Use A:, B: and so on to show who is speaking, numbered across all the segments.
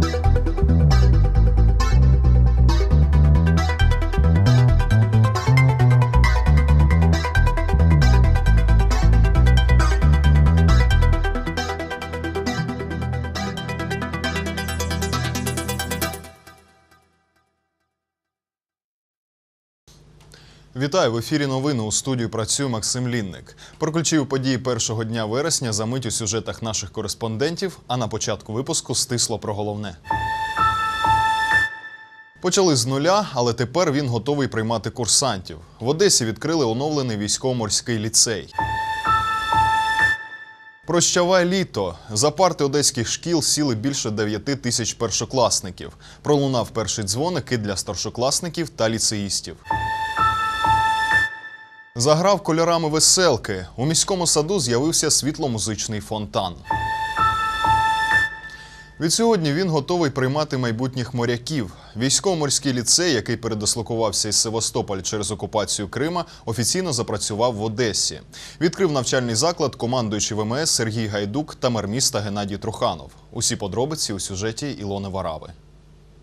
A: Thank you. Вітаю в ефірі. Новини у студії працює Максим Лінник. Про ключові події першого дня вересня за мить у сюжетах наших кореспондентів. А на початку випуску стисло про головне. Почали з нуля, але тепер він готовий приймати курсантів. В Одесі відкрили оновлений військово-морський ліцей. Прощавай літо. За парти одеських шкіл сіли більше 9 тисяч першокласників. Пролунав перший дзвоник і для старшокласників та ліцеїстів. Заграв кольорами веселки. У міському саду з'явився світломузичний фонтан. Відсьогодні він готовий приймати майбутніх моряків. Військово-морський ліцей, який передислокувався із Севастополь через окупацію Крима, офіційно запрацював в Одесі. Відкрив навчальний заклад командуючий ВМС Сергій Гайдук та мер міста Геннадій Труханов. Усі подробиці у сюжеті Ілони Варави.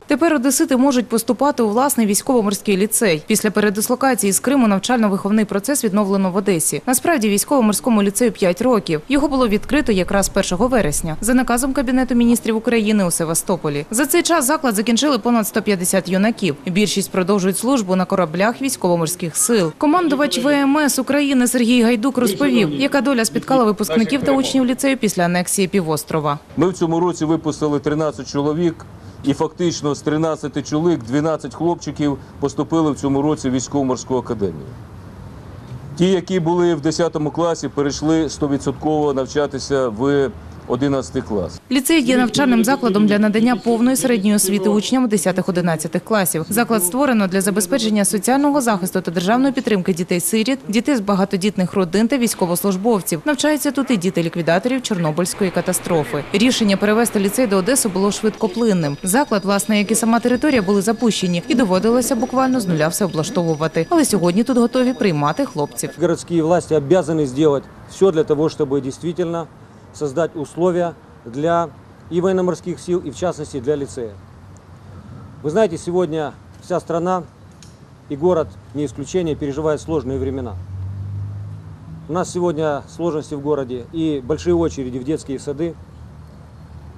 B: Тепер одесити можуть поступати у власний військово-морський ліцей. Після передислокації з Криму навчально-виховний процес відновлено в Одесі. Насправді військово-морському ліцею 5 років. Його було відкрито якраз 1 вересня за наказом Кабінету міністрів України у Севастополі. За цей час заклад закінчили понад 150 юнаків. Більшість продовжують службу на кораблях військово-морських сил. Командувач ВМС України Сергій Гайдук розповів, яка доля спіткала випускників та учнів ліцею після анексії півострова.
C: Ми в цьому році випустили 13 чоловік, і фактично з 13 чоловік 12 хлопчиків поступили в цьому році в військово-морську академію. Ті, які були в 10 класі, перейшли 100% навчатися в 11 клас.
B: Ліцей є навчальним закладом для надання повної середньої освіти учням 10-11 класів. Заклад створено для забезпечення соціального захисту та державної підтримки дітей-сиріт, дітей з багатодітних родин та військовослужбовців. Навчаються тут і діти ліквідаторів Чорнобильської катастрофи. Рішення перевести ліцей до Одеси було швидкоплинним. Заклад, власне, як і сама територія, були запущені і доводилося буквально з нуля все облаштовувати. Але сьогодні тут готові приймати хлопців.
D: Городские власти обязаны сделать все для того, чтобы действительно создать условия для и военно-морских сил, и в частности для лицея. Вы знаете, сегодня вся страна и город, не исключение, переживает сложные времена. У нас сегодня сложности в городе и большие очереди в детские сады.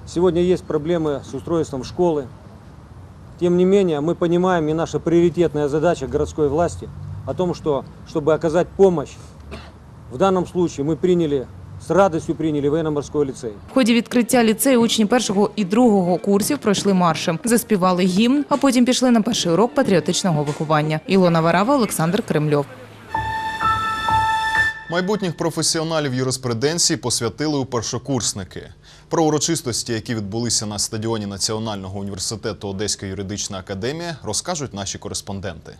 D: Сегодня есть проблемы с устройством школы. Тем не менее, мы понимаем, и наша приоритетная задача городской власти о том, что, чтобы оказать помощь, в данном случае мы приняли, с радостью приняли военно-морской лицей.
B: В ході відкриття ліцею учні першого і другого курсів пройшли маршем, заспівали гімн, а потім пішли на перший урок патріотичного виховання. Ілона Варава, Олександр Кремльов.
A: Майбутніх професіоналів юриспруденції посвятили у першокурсники. Про урочистості, які відбулися на стадіоні Національного університету Одеська юридична академія, розкажуть наші кореспонденти.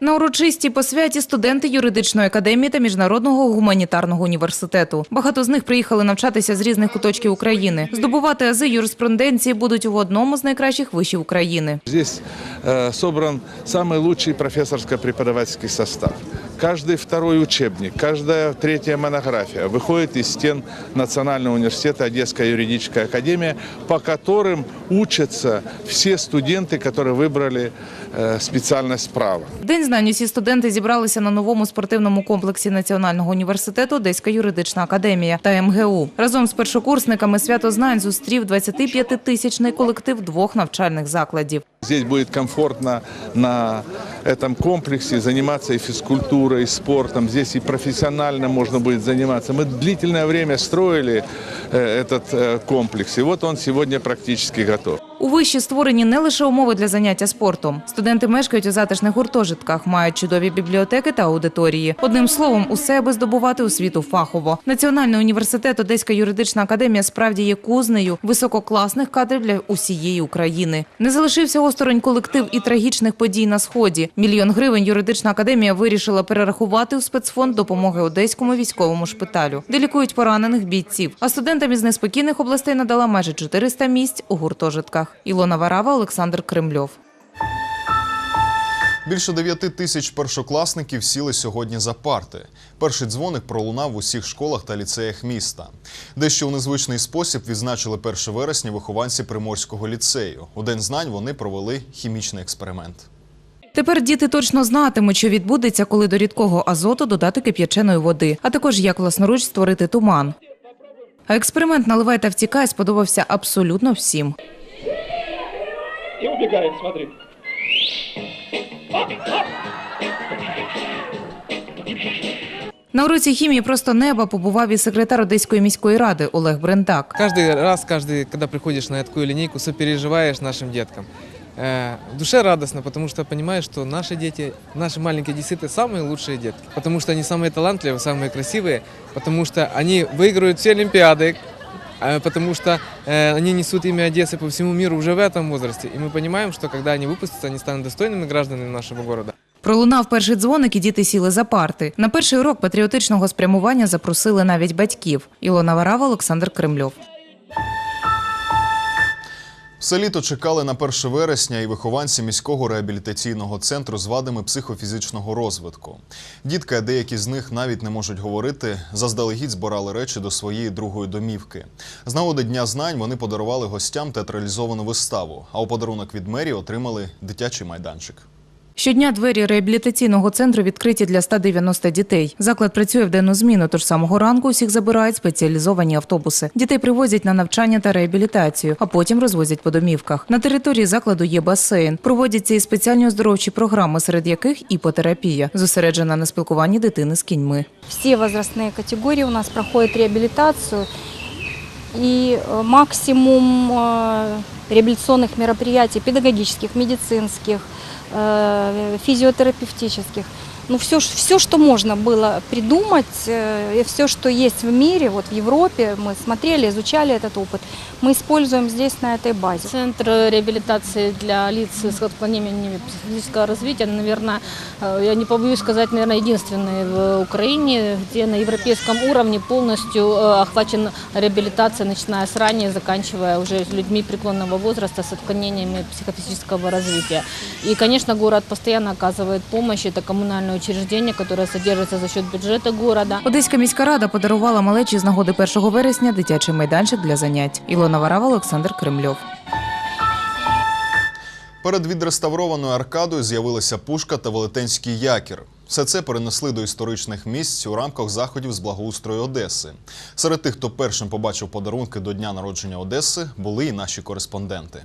B: На урочистій посвяті студенти юридичної академії та міжнародного гуманітарного університету. Багато з них приїхали навчатися з різних куточків України. Здобувати ази юриспруденції будуть в одному з найкращих вишів України.
E: Тут зібран найкращий професорсько преподавательський состав. Каждый второй учебник, каждая третья монография выходит из стен Национального университета Одесская юридическая академия, по которым учатся все студенты, которые выбрали э, специальность права.
B: День знань усі студенти зібралися на новому спортивному комплексі Національного університету Одеська юридична академія та МГУ. Разом з першокурсниками свято знань зустрів 25-тисячний колектив двох навчальних закладів.
E: Здесь будет комфортно на этом комплексе заниматься и физкультурой, и спортом. Здесь и профессионально можно будет заниматься. Мы длительное время строили э, этот э, комплекс, и вот он сегодня практически готов.
B: У виші створені не лише умови для заняття спортом. Студенти мешкають у затишних гуртожитках, мають чудові бібліотеки та аудиторії. Одним словом, усе аби здобувати освіту фахово. Національний університет Одеська юридична академія справді є кузнею висококласних кадрів для усієї України. Не залишився осторонь колектив і трагічних подій на сході. Мільйон гривень юридична академія вирішила перерахувати у спецфонд допомоги одеському військовому шпиталю, де лікують поранених бійців. А студентам із неспокійних областей надала майже 400 місць у гуртожитках. Ілона Варава, Олександр Кремльов.
A: Більше 9 тисяч першокласників сіли сьогодні за парти. Перший дзвоник пролунав в усіх школах та ліцеях міста. Дещо у незвичний спосіб відзначили 1 вересня вихованці Приморського ліцею. У День знань вони провели хімічний експеримент.
B: Тепер діти точно знатимуть, що відбудеться, коли до рідкого азоту додати кип'яченої води, а також як власноруч створити туман. А експеримент «Наливай та втікай» сподобався абсолютно всім
F: И убегает, смотри.
B: На уроці хімії просто неба побував і секретар Одеської міської ради Олег Брентак.
G: Каждый раз, каждый, когда приходишь на такую линейку, сопереживаешь нашим деткам. Э, В душе радостно, потому что понимаешь, что наши дети, наши маленькие действительно самые лучшие детки. Потому что они самые талантливые, самые красивые, потому что они выиграют все Олимпиады, э, потому что э, они несут имя Одессы по всему миру уже в этом возрасте. И мы понимаем, что когда они выпустятся, они станут достойными гражданами нашего города.
B: Пролунав перший дзвоник, і діти сіли за парти. На перший урок патріотичного спрямування запросили навіть батьків. Ілона Варава, Олександр Кремльов.
A: Все літо чекали на 1 вересня і вихованці міського реабілітаційного центру з вадами психофізичного розвитку. Дітки, деякі з них навіть не можуть говорити, заздалегідь збирали речі до своєї другої домівки. З нагоди Дня знань вони подарували гостям театралізовану виставу, а у подарунок від мерії отримали дитячий майданчик.
B: Щодня двері реабілітаційного центру відкриті для 190 дітей. Заклад працює в денну зміну, тож з самого ранку усіх забирають спеціалізовані автобуси. Дітей привозять на навчання та реабілітацію, а потім розвозять по домівках. На території закладу є басейн. Проводяться і спеціальні оздоровчі програми, серед яких іпотерапія, зосереджена на спілкуванні дитини з кіньми.
H: все возрастные категории у нас проходят реабилитацию. И э, максимум э, реабилитационных мероприятий, педагогических, медицинских, э, физиотерапевтических. Ну, все, все, что можно было придумать, э, все, что есть в мире, вот в Европе, мы смотрели, изучали этот опыт, мы используем здесь, на этой базе.
I: Центр реабилитации для лиц с отклонениями психического развития, наверное, э, я не побоюсь сказать, наверное, единственный в Украине, где на европейском уровне полностью э, охвачена реабилитация, начиная с ранее, заканчивая уже людьми преклонного возраста с отклонениями психофизического развития. И, конечно, город постоянно оказывает помощь. Это коммунальное учреждение, которое содержится за счет бюджета города.
B: Одеська міська рада подарувала малечі з нагоди 1 вересня дитячий майданчик для занять. Ілона Варава, Олександр Кремльов.
A: Перед відреставрованою аркадою з'явилася пушка та велетенський якір. Все це перенесли до історичних місць у рамках заходів з благоустрою Одеси. Серед тих, хто першим побачив подарунки до дня народження Одеси, були і наші кореспонденти.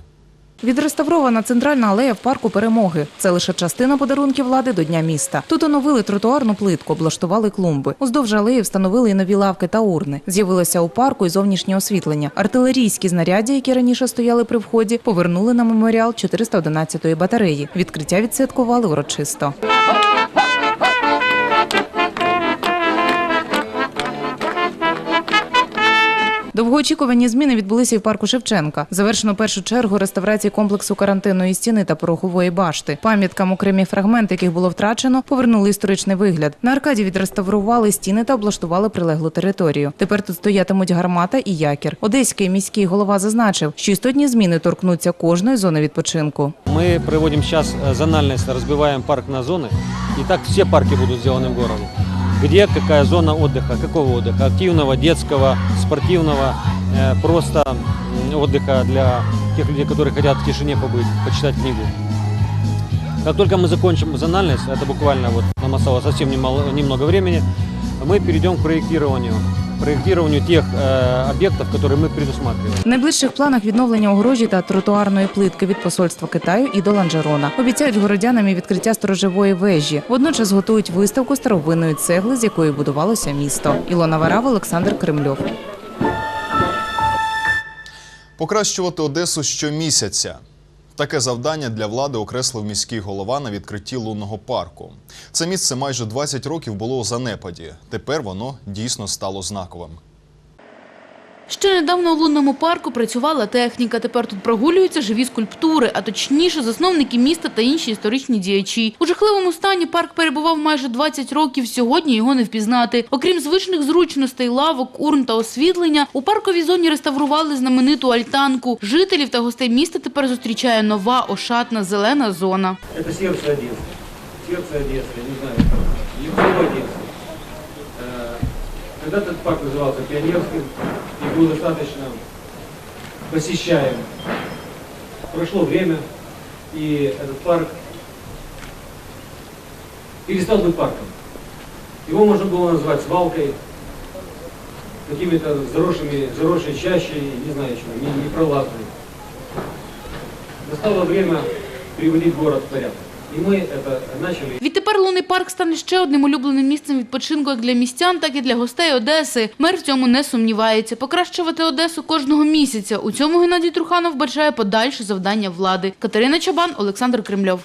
B: Відреставрована центральна алея в парку перемоги. Це лише частина подарунків влади до дня міста. Тут оновили тротуарну плитку, облаштували клумби. Уздовж алеї встановили і нові лавки та урни. З'явилося у парку і зовнішнє освітлення. Артилерійські знаряддя, які раніше стояли при вході, повернули на меморіал 411-ї батареї. Відкриття відсвяткували урочисто. Довгоочікувані зміни відбулися і в парку Шевченка. Завершено першу чергу реставрації комплексу карантинної стіни та порохової башти. Пам'яткам окремі фрагменти, яких було втрачено, повернули історичний вигляд. На аркаді відреставрували стіни та облаштували прилеглу територію. Тепер тут стоятимуть гармата і якір. Одеський міський голова зазначив, що істотні зміни торкнуться кожної зони відпочинку.
D: Мы проводим сейчас э, зональность, разбиваем парк на зоны. И так все парки будут сделаны в городе. Где какая зона отдыха, какого отдыха? Активного, детского, спортивного, э, просто м, отдыха для тех людей, которые хотят в тишине побыть, почитать книгу. Как только мы закончим зональность, это буквально вот нам осталось совсем немало, немного времени, мы перейдем к проектированию. Проектированию тех э, объектов, которые мы предусматриваем.
B: В найближчих планах відновлення огорожі та тротуарної плитки від посольства Китаю і до Ланжерона. Обіцяють городянам і відкриття сторожової вежі. Водночас готують виставку старовинної цегли, з якої будувалося місто. Ілона Варава, Олександр Кремльов.
A: Покращувати Одесу щомісяця. Таке завдання для влади окреслив міський голова на відкритті лунного парку. Це місце майже 20 років було у занепаді. Тепер воно дійсно стало знаковим.
J: Ще недавно у лунному парку працювала техніка. Тепер тут прогулюються живі скульптури, а точніше, засновники міста та інші історичні діячі. У жахливому стані парк перебував майже 20 років. Сьогодні його не впізнати. Окрім звичних зручностей, лавок, урн та освітлення, у парковій зоні реставрували знамениту альтанку. Жителів та гостей міста тепер зустрічає нова ошатна зелена зона.
D: Это сердце один. сердце Одессы, я не знаю, лицо Одессы. Э, Когда этот парк назывался Пионерским И был достаточно посещаем. Прошло время, и этот парк перестал быть парком. Его можно было назвать свалкой, какими-то заросшими, заросшей чащей, не знаю не- непролазной. Настало время приводить город в порядок. И мы это начали.
J: Відтепер лунний парк стане ще одним улюбленим місцем відпочинку як для містян, так і для гостей Одеси. Мер в цьому не сумнівається. Покращувати Одесу кожного місяця. У цьому Геннадій Труханов бачає подальше завдання влади. Катерина Чабан, Олександр Кремльов.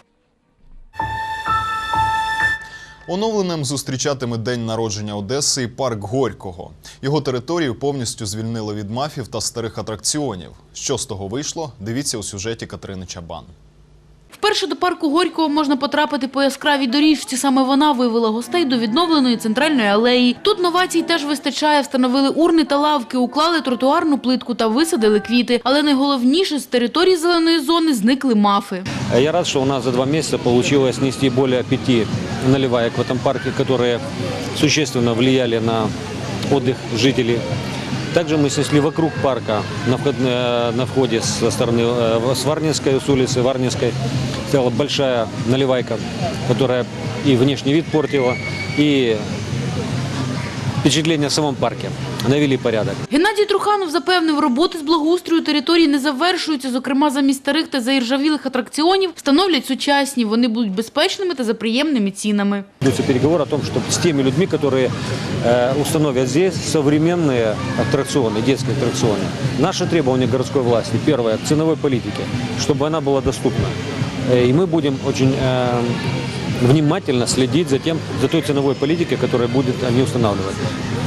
A: Оновленим зустрічатиме день народження Одеси і парк Горького. Його територію повністю звільнили від мафів та старих атракціонів. Що з того вийшло? Дивіться у сюжеті Катерини Чабан.
J: Вперше до парку Горького можна потрапити по яскравій доріжці. Саме вона вивела гостей до відновленої центральної алеї. Тут новацій теж вистачає. Встановили урни та лавки, уклали тротуарну плитку та висадили квіти. Але найголовніше з території зеленої зони зникли мафи.
D: Я рад, что у нас за два месяца получилось снести более пяти наливаек в этом парке, которые существенно влияли на отдых жителей. Также мы снесли вокруг парка на, вход- э, на входе со стороны э, с Варнинской, с улицы Варнинской. Стояла большая наливайка, которая и внешний вид портила, и впечатление в самом парке. Навели порядок.
J: Геннадій Труханов запевнив, роботи з благоустрою території не завершуються. Зокрема, замість старих та заіржавілих атракціонів встановлять сучасні. Вони будуть безпечними та за приємними цінами.
D: Ведутся переговоры о том, чтобы с теми людьми, которые э, установят здесь современные аттракционы, детские аттракционы. Наши требования городской власти, первое, к ценовой политике, чтобы она была доступна. Э, И мы будем очень э, внимательно следить за тем, за той ценовой политикой, которая будет они устанавливать.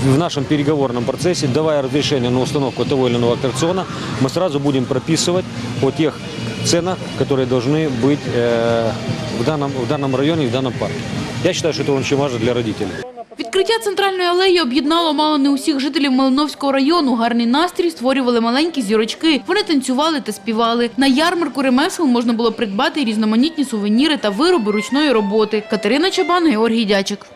D: В нашем переговорном процессе, давая разрешение на установку того или иного аттракциона, мы сразу будем прописывать о тех ценах, которые должны быть э, в, данном, в данном районе и в данном парке. Я считаю, что это очень важно для родителей.
J: Відкриття центральної алеї об'єднало мало не усіх жителів Малиновського району. Гарний настрій створювали маленькі зірочки. Вони танцювали та співали. На ярмарку ремесел можна було придбати різноманітні сувеніри та вироби ручної роботи. Катерина Чабан, Георгій Дячик.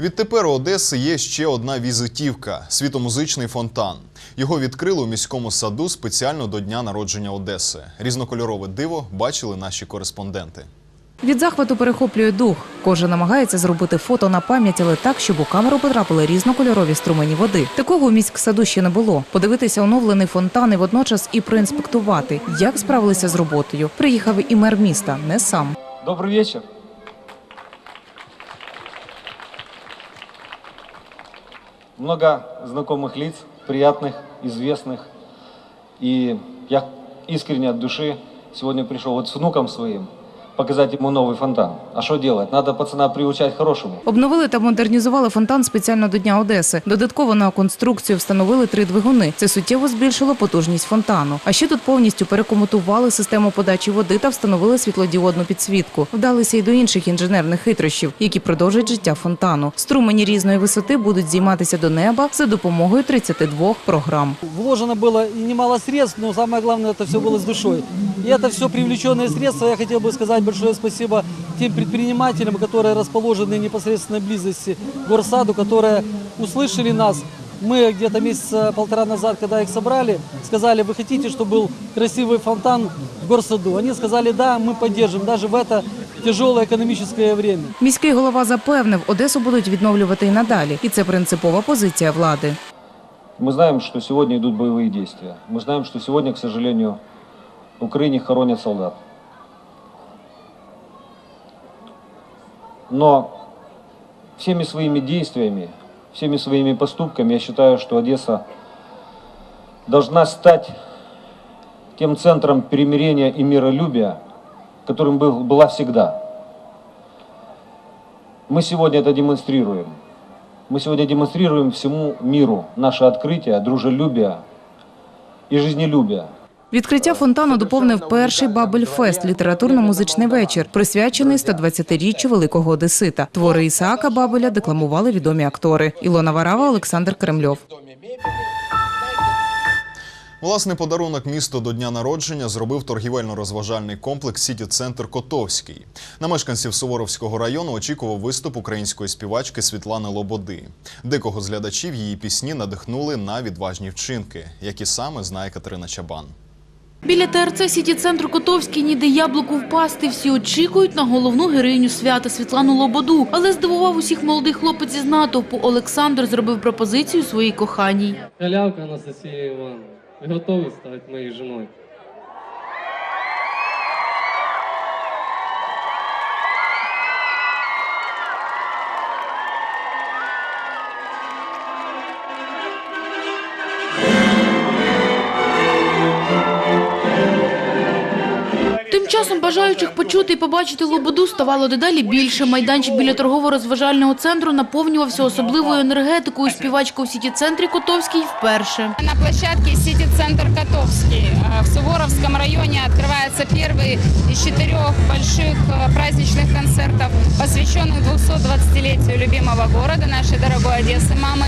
A: Відтепер у Одеси є ще одна візитівка світомузичний фонтан. Його відкрили у міському саду спеціально до дня народження Одеси. Різнокольорове диво бачили наші кореспонденти.
B: Від захвату перехоплює дух. Кожен намагається зробити фото на пам'ять, але так, щоб у камеру потрапили різнокольорові струмені води. Такого у міськсаду ще не було. Подивитися оновлений фонтан і водночас і проінспектувати, як справилися з роботою. Приїхав і мер міста, не сам.
K: Добрый вечер. Много знакомых лиц, приятных, известных. И я искренне от души сегодня пришел вот с внуком своим показать ему новый фонтан. А что делать? Надо пацана приучать к хорошему.
B: Обновили та модернізували фонтан спеціально до Дня Одеси. Додатково на конструкцію встановили три двигуни. Це суттєво збільшило потужність фонтану. А ще тут повністю перекомутували систему подачі води та встановили світлодіодну підсвітку. Вдалися й до інших інженерних хитрощів, які продовжать життя фонтану. Струмені різної висоти будуть здійматися до неба за допомогою 32 програм.
L: Вложено было и немало средств, но самое главное, это все было с душой. И это все привлеченные средства. Я хотел бы сказать большое спасибо тем предпринимателям, которые расположены в непосредственной близости к горсаду, которые услышали нас. Мы где-то месяца полтора назад, когда их собрали, сказали, вы хотите, чтобы был красивый фонтан в горсаду? Они сказали, да, мы поддержим, даже в это тяжелое экономическое время.
B: Міський голова запевнив, Одесу будуть відновлювати і надалі, і це принципова позиція влади.
K: Мы знаем, что сегодня идут боевые действия. Мы знаем, что сегодня, к сожалению, в Украине хоронят солдат. Но всеми своими действиями, всеми своими поступками я считаю, что Одесса должна стать тем центром примирения и миролюбия, которым был, была всегда. Мы сегодня это демонстрируем. Мы сегодня демонстрируем всему миру наше открытие, дружелюбие и жизнелюбие.
B: Відкриття фонтану доповнив перший Бабель-фест – літературно-музичний вечір, присвячений 120-річчю Великого Одесита. Твори Ісаака Бабеля декламували відомі актори. Ілона Варава, Олександр Кремльов.
A: Власний подарунок місту до дня народження зробив торгівельно-розважальний комплекс Сіті Центр Котовський. На мешканців Суворовського району очікував виступ української співачки Світлани Лободи. Декого з глядачів її пісні надихнули на відважні вчинки, які саме знає Катерина Чабан.
J: Біля ТРЦ Сіті Центру Котовський ніде яблуку впасти. Всі очікують на головну героїню свята Світлану Лободу. Але здивував усіх молодий хлопець із натовпу. Олександр зробив пропозицію своїй коханій.
M: Халявка Анастасія Ивановна, вы готовы стати моєю женой?
J: бажаючих почути і побачити Лободу ставало дедалі більше. Майданчик біля торгово-розважального центру наповнювався особливою енергетикою. Співачка у Сіті-центрі Котовський вперше.
N: На площадке Сити-центр Котовский э, в Суворовском районе открывается первый из четырех больших э, праздничных концертов, посвященных 220-летию любимого города, нашей дорогой Одессы, мамы.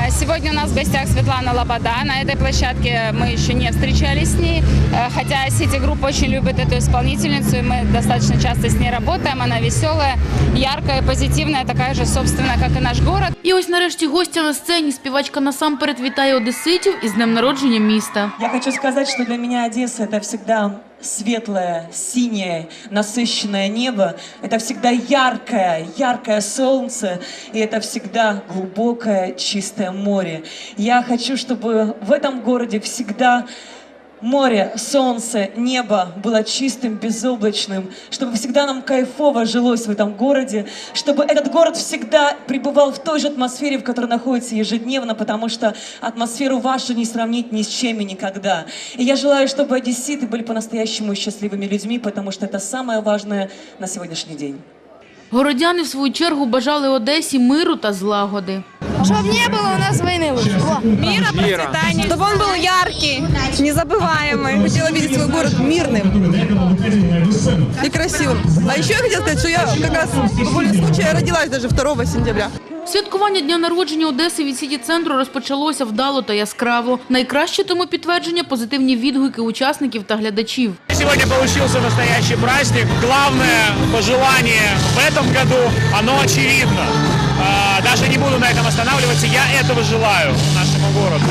N: Э, Сегодня у нас в гостях Светлана Лобода. На этой площадке мы еще не встречались с ней, э, хотя Сити Групп очень любит эту исполнительницу, и мы достаточно часто с ней работаем. Она веселая, яркая, позитивная, такая же, собственно, как и наш город.
J: І ось нарешті гостя на сцені. Співачка насамперед вітає одеситів із днем народження міста.
O: Я хочу сказать, что для меня Одесса это всегда Светлое, синее, насыщенное небо. Это всегда яркое, яркое солнце. И это всегда глубокое, чистое море. Я хочу, чтобы в этом городе всегда море, солнце, небо было чистым, безоблачным, чтобы всегда нам кайфово жилось в этом городе, чтобы этот город всегда пребывал в той же атмосфере, в которой находится ежедневно, потому что атмосферу вашу не сравнить ни с чем и никогда. И я желаю, чтобы одесситы были по-настоящему счастливыми людьми, потому что это самое важное на сегодняшний день.
J: Городяни, в свою чергу, бажали Одесі миру та злагоди.
P: Чтобы не было у нас войны лучше. Мира, процветания. Чтобы он был яркий, незабываемый. Хотела видеть свой город мирным и красивым. А еще я хотела сказать, что я как раз по воле случая родилась даже 2 сентября.
J: Святкування дня народження Одеси від сіті центру розпочалося вдало та яскраво. Найкраще тому підтвердження позитивні відгуки учасників та глядачів.
Q: Сегодня получился настоящий праздник. Главное пожелание в этом году, оно очевидно. Даже не буду на этом останавливаться, я этого желаю нашему городу.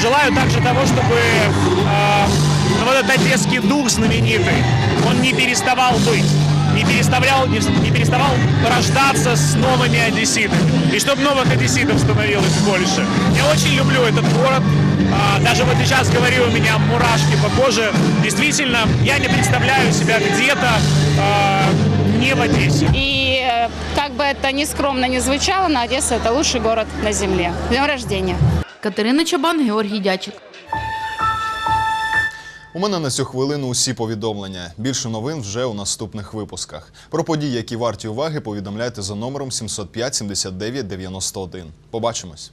Q: Желаю также того, чтобы ну, вот этот одесский дух знаменитый, он не переставал быть. Не переставлял, не, не переставал рождаться с новыми одесситами. И чтобы новых одесситов становилось больше. Я очень люблю этот город. А, Даже вот сейчас говорю, у меня мурашки по коже. Действительно, я не представляю себя где-то а, не в Одессе.
N: Э, как бы это ни скромно не звучало, но Одесса это лучший город на земле. С Днем рождения!
J: Катерина Чабан, Георгій Дячик.
A: У мене на цю хвилину усі повідомлення. Більше новин вже у наступних випусках. Про події, які варті уваги, повідомляйте за номером 705 79 91. Побачимось.